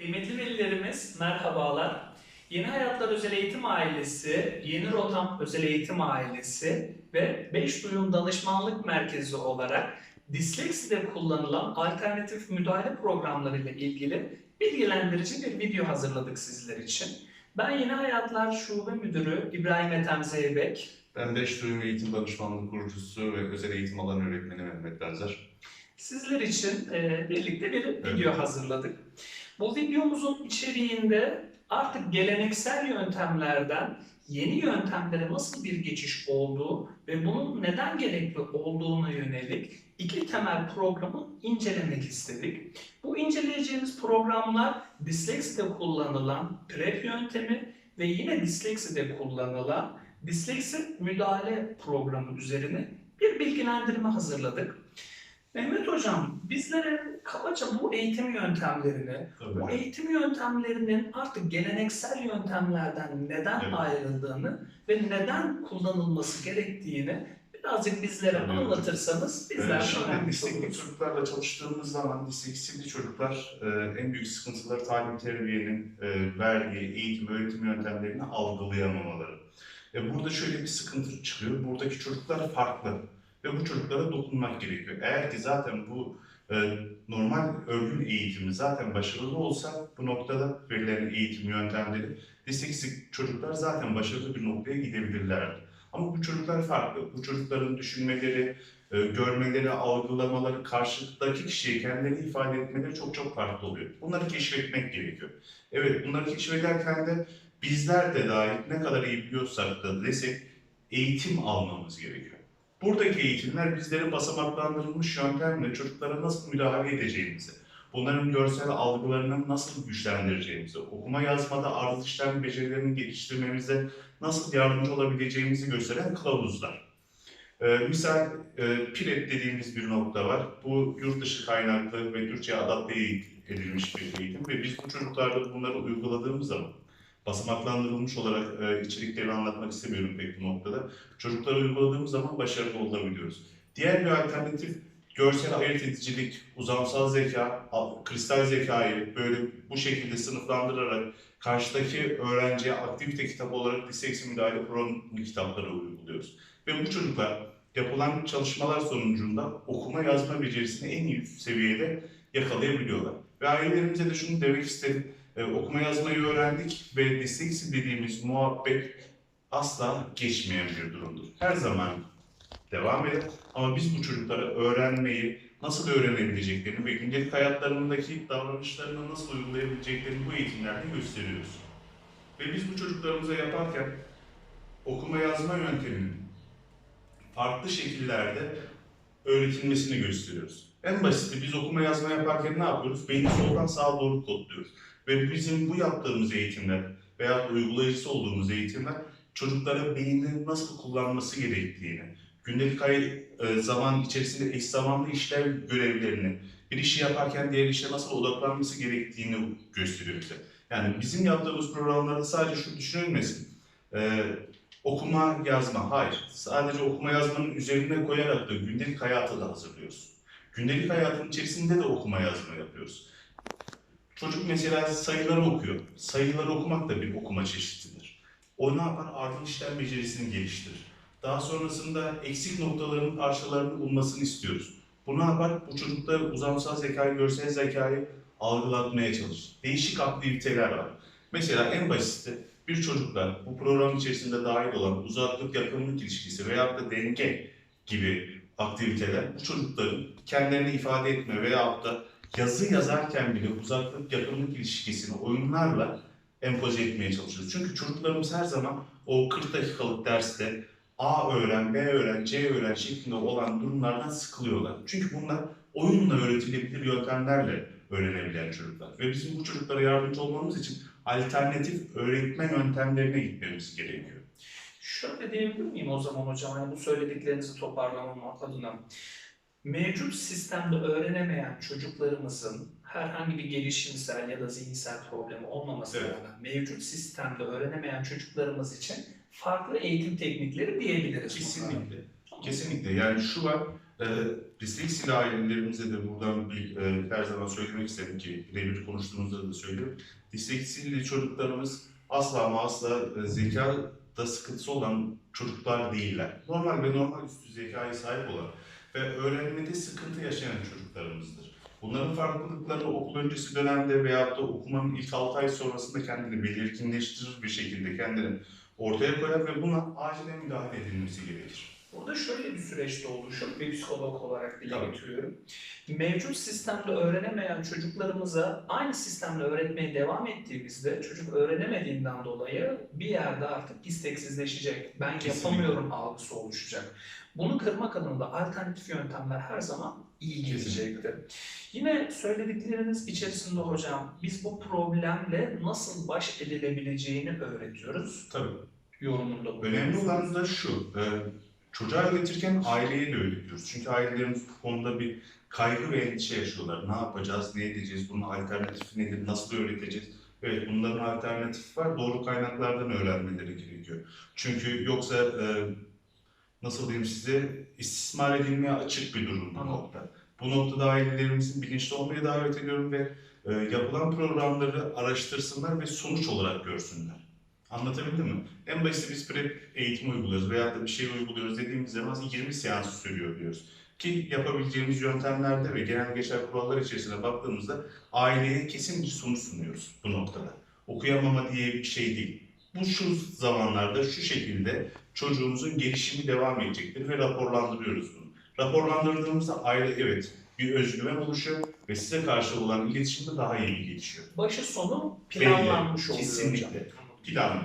Kıymetli velilerimiz merhabalar. Yeni Hayatlar Özel Eğitim Ailesi, Yeni Rotam Özel Eğitim Ailesi ve Beş Duyum Danışmanlık Merkezi olarak dislekside kullanılan alternatif müdahale programları ile ilgili bilgilendirici bir video hazırladık sizler için. Ben Yeni Hayatlar Şube Müdürü İbrahim Ethem Zeybek. Ben Beş Duyum Eğitim Danışmanlığı kurucusu ve özel eğitim alan öğretmeni Mehmet Benzer. Sizler için e, birlikte bir video hazırladık. Bu videomuzun içeriğinde artık geleneksel yöntemlerden yeni yöntemlere nasıl bir geçiş olduğu ve bunun neden gerekli olduğuna yönelik iki temel programı incelemek istedik. Bu inceleyeceğimiz programlar dislekside kullanılan PrEP yöntemi ve yine dislekside kullanılan disleksi müdahale programı üzerine bir bilgilendirme hazırladık. Mehmet Hocam, bizlere kabaca bu eğitim yöntemlerini, bu eğitim yöntemlerinin artık geleneksel yöntemlerden neden Evet. ayrıldığını ve neden kullanılması gerektiğini birazcık bizlere Tabii anlatırsanız Ee, bizler Şimdi disleksik oluruz. çocuklarla çalıştığımız zaman disleksili çocuklar e, en büyük sıkıntıları talim terbiyenin e, verdiği eğitim öğretim yöntemlerini algılayamamaları. E, burada şöyle bir sıkıntı çıkıyor. Buradaki çocuklar farklı ve bu çocuklara dokunmak gerekiyor. Eğer ki zaten bu e, normal örgün eğitimi zaten başarılı olsa bu noktada verilen eğitim yöntemleri disleksik çocuklar zaten başarılı bir noktaya gidebilirlerdi. Ama bu çocuklar farklı. Bu çocukların düşünmeleri, e, görmeleri, algılamaları, karşıdaki kişiye kendilerini ifade etmeleri çok çok farklı oluyor. Bunları keşfetmek gerekiyor. Evet, bunları keşfederken de bizler de dahil ne kadar iyi biliyorsak da desek eğitim almamız gerekiyor. Buradaki eğitimler bizlerin basamaklandırılmış yöntemle çocuklara nasıl müdahale edeceğimizi, bunların görsel algılarını nasıl güçlendireceğimizi, okuma yazmada arz işlem becerilerini geliştirmemize nasıl yardımcı olabileceğimizi gösteren kılavuzlar. Ee, misal e, PIRET dediğimiz bir nokta var. Bu yurt dışı kaynaklı ve Türkçe'ye adapte edilmiş bir eğitim ve biz bu çocuklarda bunları uyguladığımız zaman basamaklandırılmış olarak e, içeriklerini anlatmak istemiyorum pek bu noktada. Çocuklara uyguladığımız zaman başarılı olabiliyoruz. Diğer bir alternatif görsel ayırt edicilik, uzamsal zeka, al- kristal zekayı böyle bu şekilde sınıflandırarak karşıdaki öğrenciye aktivite kitabı olarak disleksi müdahale programı kitapları uyguluyoruz. Ve bu çocuklar yapılan çalışmalar sonucunda okuma yazma becerisini en iyi seviyede yakalayabiliyorlar. Ve ailelerimize de şunu demek isterim. Ee, okuma yazmayı öğrendik ve disleksi dediğimiz muhabbet asla geçmeyen bir durumdur. Her zaman devam eder ama biz bu çocuklara öğrenmeyi, nasıl öğrenebileceklerini ve gündelik hayatlarındaki davranışlarını nasıl uygulayabileceklerini bu eğitimlerde gösteriyoruz. Ve biz bu çocuklarımıza yaparken okuma yazma yönteminin farklı şekillerde öğretilmesini gösteriyoruz. En basiti biz okuma yazma yaparken ne yapıyoruz? Beyni soldan sağa doğru kodluyoruz. Ve bizim bu yaptığımız eğitimler veya uygulayıcısı olduğumuz eğitimler çocuklara beynini nasıl kullanması gerektiğini, gündelik hay- e, zaman içerisinde eş zamanlı işlev görevlerini, bir işi yaparken diğer işe nasıl odaklanması gerektiğini gösteriyor bize. Yani bizim yaptığımız programlarda sadece şu düşünülmesin. Ee, okuma, yazma. Hayır. Sadece okuma yazmanın üzerine koyarak da gündelik hayatı da hazırlıyoruz. Gündelik hayatın içerisinde de okuma yazma yapıyoruz. Çocuk mesela sayıları okuyor. Sayıları okumak da bir okuma çeşididir. O ne yapar? Ardıl işlem becerisini geliştirir. Daha sonrasında eksik noktaların parçalarını bulmasını istiyoruz. Bu ne yapar? Bu çocukta uzamsal zekayı, görsel zekayı algılatmaya çalışır. Değişik aktiviteler var. Mesela en basiti bir çocuklar bu program içerisinde dahil olan uzaklık yakınlık ilişkisi veyahut da denge gibi aktiviteler bu çocukların kendilerini ifade etme veyahut da yazı yazarken bile uzaklık yakınlık ilişkisini oyunlarla empoze etmeye çalışıyoruz. Çünkü çocuklarımız her zaman o 40 dakikalık derste A öğren, B öğren, C öğren şeklinde olan durumlardan sıkılıyorlar. Çünkü bunlar oyunla öğretilebilir yöntemlerle öğrenebilen çocuklar. Ve bizim bu çocuklara yardımcı olmamız için alternatif öğretme yöntemlerine gitmemiz gerekiyor. Şöyle diyebilir miyim o zaman hocam hani bu söylediklerinizi toparlamam adına. Mevcut sistemde öğrenemeyen çocuklarımızın herhangi bir gelişimsel ya da zihinsel problemi olmaması Evet. rağmen mevcut sistemde öğrenemeyen çocuklarımız için farklı eğitim teknikleri diyebiliriz. Kesinlikle. Kesinlikle. Yani şu var, Ee, disleksiyle ailelerimize de buradan bir e, her zaman söylemek isterim ki birebir konuştuğumuzda da söylüyorum. Disleksili çocuklarımız asla ama asla e, zekada sıkıntısı olan çocuklar değiller. Normal ve normal üstü zekaya sahip olan ve öğrenmede sıkıntı yaşayan çocuklarımızdır. Bunların farklılıkları okul öncesi dönemde veyahut da okumanın ilk 6 ay sonrasında kendini belirginleştirir bir şekilde kendini ortaya koyar ve buna acilen müdahale edilmesi gerekir. Burada şöyle bir süreçte oluşur, bir psikolog olarak dile getiriyorum. Mevcut sistemde öğrenemeyen çocuklarımıza aynı sistemle öğretmeye devam ettiğimizde çocuk öğrenemediğinden dolayı bir yerde artık isteksizleşecek. Ben Kesinlikle. yapamıyorum algısı oluşacak. Bunu kırmak adına alternatif yöntemler her zaman iyi gelecektir. Yine söyledikleriniz içerisinde hocam biz bu problemle nasıl baş edilebileceğini öğretiyoruz. Tabii. Yorumunda Önemli olan da şu, e, çocuğa öğretirken aileye de öğretiyoruz. Çünkü ailelerimiz bu konuda bir kaygı ve endişe yaşıyorlar. Ne yapacağız, ne edeceğiz, bunun alternatifi nedir, nasıl öğreteceğiz? Evet bunların alternatifi var, doğru kaynaklardan öğrenmeleri gerekiyor. Çünkü yoksa e, nasıl diyeyim size istismar edilmeye açık bir durum bu nokta. Bu noktada ailelerimizin bilinçli olmaya davet ediyorum ve e, yapılan programları araştırsınlar ve sonuç olarak görsünler. Anlatabildim mi? En basiti biz prep eğitimi uyguluyoruz veyahut da bir şey uyguluyoruz dediğimiz zaman 20 seans sürüyor diyoruz. Ki yapabileceğimiz yöntemlerde ve genel geçer kurallar içerisine baktığımızda aileye kesin bir sonuç sunuyoruz bu noktada. Okuyamama diye bir şey değil. Bu şu zamanlarda şu şekilde çocuğumuzun gelişimi devam edecektir ve raporlandırıyoruz bunu. Raporlandırdığımızda aile evet bir özgüven oluşuyor ve size karşı olan iletişimde daha iyi gelişiyor. Başı sonu planlanmış oluyor kesinlikle. Planlı.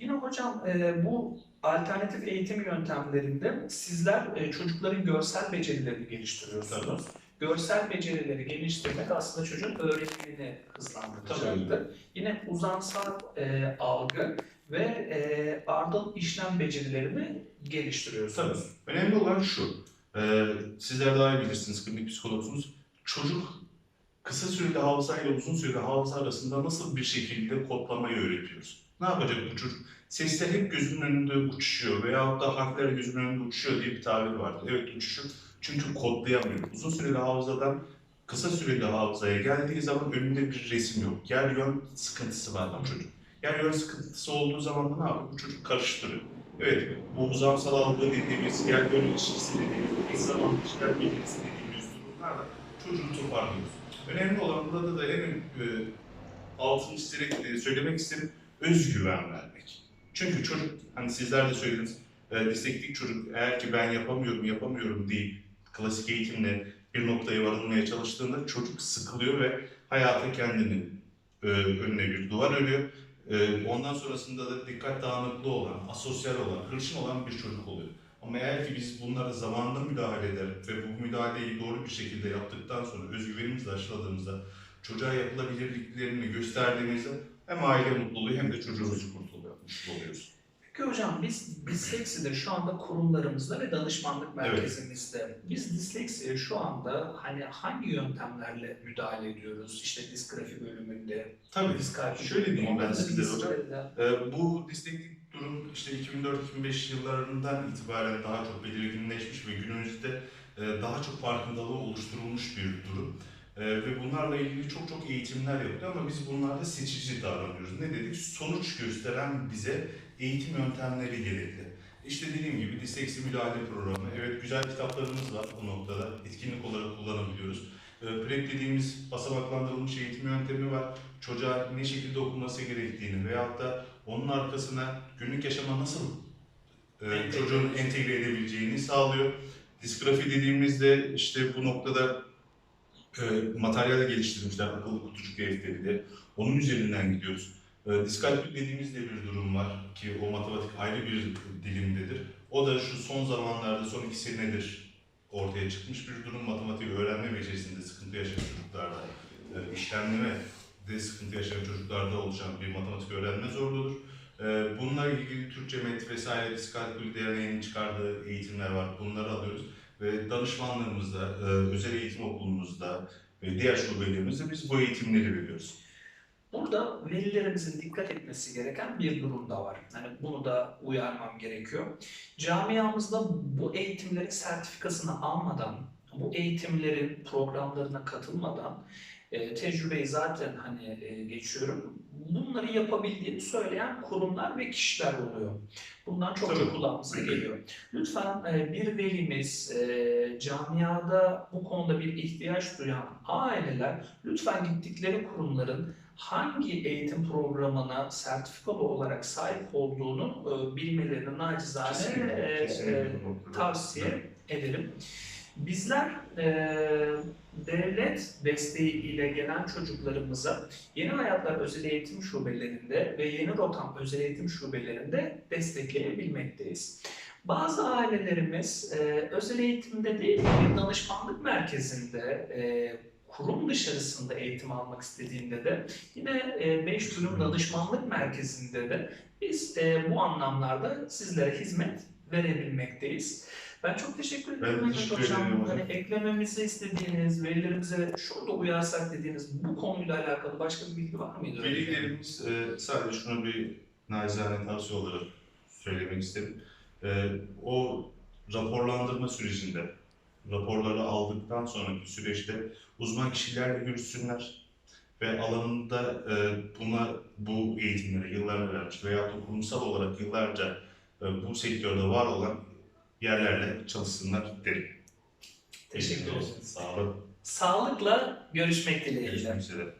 Yine hocam e, bu alternatif eğitim yöntemlerinde sizler e, çocukların görsel becerilerini geliştiriyorsunuz. Görsel becerileri geliştirmek aslında çocuğun öğrenimini hızlandıracaktır. Yine uzansal e, algı ve e, ardıl işlem becerilerini geliştiriyorsunuz. Önemli olan şu, e, sizler daha iyi bilirsiniz, klinik psikologsunuz. Çocuk kısa süreli hafıza ile uzun süreli hafıza arasında nasıl bir şekilde kodlamayı öğretiyoruz. Ne yapacak bu çocuk? Sesler hep gözünün önünde uçuşuyor veyahut da harfler gözünün önünde uçuşuyor diye bir tabir vardı. Evet uçuşur çünkü kodlayamıyor. Uzun süreli hafızadan kısa süreli hafızaya geldiği zaman önünde bir resim yok. Yer yön sıkıntısı var bu çocuk. Yer yön sıkıntısı olduğu zaman da ne yapıyor? Bu çocuk karıştırıyor. Evet, bu uzamsal algı dediğimiz, yer yön ilişkisi dediğimiz, zaman ilişkiler bilgisi dediğimiz durumlarla çocuğu toparlıyoruz. Önemli olan burada da en e, altını çizerek e, söylemek istedim, özgüven vermek. Çünkü çocuk, hani sizler de söylediniz, e, desteklik çocuk eğer ki ben yapamıyorum, yapamıyorum deyip klasik eğitimle bir noktaya varılmaya çalıştığında çocuk sıkılıyor ve hayata kendini e, önüne bir duvar örüyor. E, ondan sonrasında da dikkat dağınıklığı olan, asosyal olan, hırçın olan bir çocuk oluyor. Ama eğer ki biz bunlara zamanında müdahale eder ve bu müdahaleyi doğru bir şekilde yaptıktan sonra özgüvenimizle aşıladığımızda çocuğa yapılabilirliklerini gösterdiğimizde hem aile mutlu oluyor hem de çocuğumuz kurtuluyor, mutlu oluyoruz. Peki hocam biz dislekside şu anda kurumlarımızda ve danışmanlık merkezimizde biz disleksiye şu anda hani hangi yöntemlerle müdahale ediyoruz? İşte disgrafi bölümünde, Tabii. diskalkül Şöyle diyeyim ben size hocam. Ee, bu desteklik durum işte 2004-2005 yıllarından itibaren daha çok belirginleşmiş ve günümüzde e, daha çok farkındalığı oluşturulmuş bir durum. E, ve bunlarla ilgili çok çok eğitimler yapılıyor ama biz bunlarda seçici davranıyoruz. Ne dedik? Sonuç gösteren bize eğitim yöntemleri gerekli. İşte dediğim gibi disleksi müdahale programı. Evet güzel kitaplarımız var bu noktada. Etkinlik olarak kullanabiliyoruz. E, PrEP dediğimiz basamaklandırılmış eğitim yöntemi var. Çocuğa ne şekilde okuması gerektiğini veyahut da onun arkasına günlük yaşama nasıl e, çocuğun entegre edebileceğini sağlıyor. Disgrafi dediğimizde işte bu noktada e, materyal geliştirmişler akıllı kutucuk defteri Onun üzerinden gidiyoruz. E, diskalkül dediğimizde bir durum var ki o matematik ayrı bir dilimdedir. O da şu son zamanlarda son iki senedir ortaya çıkmış bir durum. Matematiği öğrenme becerisinde sıkıntı yaşayan çocuklarda, e, işlemleme de sıkıntı yaşayan çocuklarda oluşan bir matematik öğrenme zorluğudur. E, bununla ilgili Türkçe met vesaire diskalkül derneğinin çıkardığı eğitimler var. Bunları alıyoruz ve danışmanlığımızda, e, özel eğitim okulumuzda ve diğer şubelerimizde biz bu eğitimleri veriyoruz. Burada velilerimizin dikkat etmesi gereken bir durum da var. Hani bunu da uyarmam gerekiyor. Camiamızda bu eğitimlerin sertifikasını almadan, bu eğitimlerin programlarına katılmadan e, tecrübeyi zaten hani e, geçiyorum. Bunları yapabildiğini söyleyen kurumlar ve kişiler oluyor. Bundan çok Tabii. çok kulağımıza geliyor. Lütfen e, bir velimiz, e, camiada bu konuda bir ihtiyaç duyan aileler lütfen gittikleri kurumların hangi eğitim programına sertifikalı olarak sahip olduğunu e, bilmelerini nacizane e, e, tavsiye ederim. Bizler e, devlet desteği ile gelen çocuklarımıza Yeni Hayatlar Özel Eğitim Şubelerinde ve Yeni Rotam Özel Eğitim Şubelerinde destekleyebilmekteyiz. Bazı ailelerimiz e, özel eğitimde değil bir danışmanlık merkezinde e, kurum dışarısında eğitim almak istediğinde de yine 5 bölüm danışmanlık merkezinde de biz e, bu anlamlarda sizlere hizmet verebilmekteyiz. Ben çok teşekkür ederim Ben teşekkür ederim Hani eklememizi istediğiniz, velilerimize şurada uyarsak dediğiniz bu konuyla alakalı başka bir bilgi var mıydı? Velilerimiz e, sadece şunu bir nacizane tavsiye olarak söylemek isterim. E, o raporlandırma sürecinde, raporları aldıktan sonraki süreçte uzman kişilerle görüşsünler ve alanında e, buna bu eğitimlere yıllarını vermiş veya kurumsal olarak yıllarca bu sektörde var olan yerlerle çalışsınlar derim. Teşekkür ederim. Sağ olun. Sağlıkla görüşmek dileğiyle. Görüşmek üzere.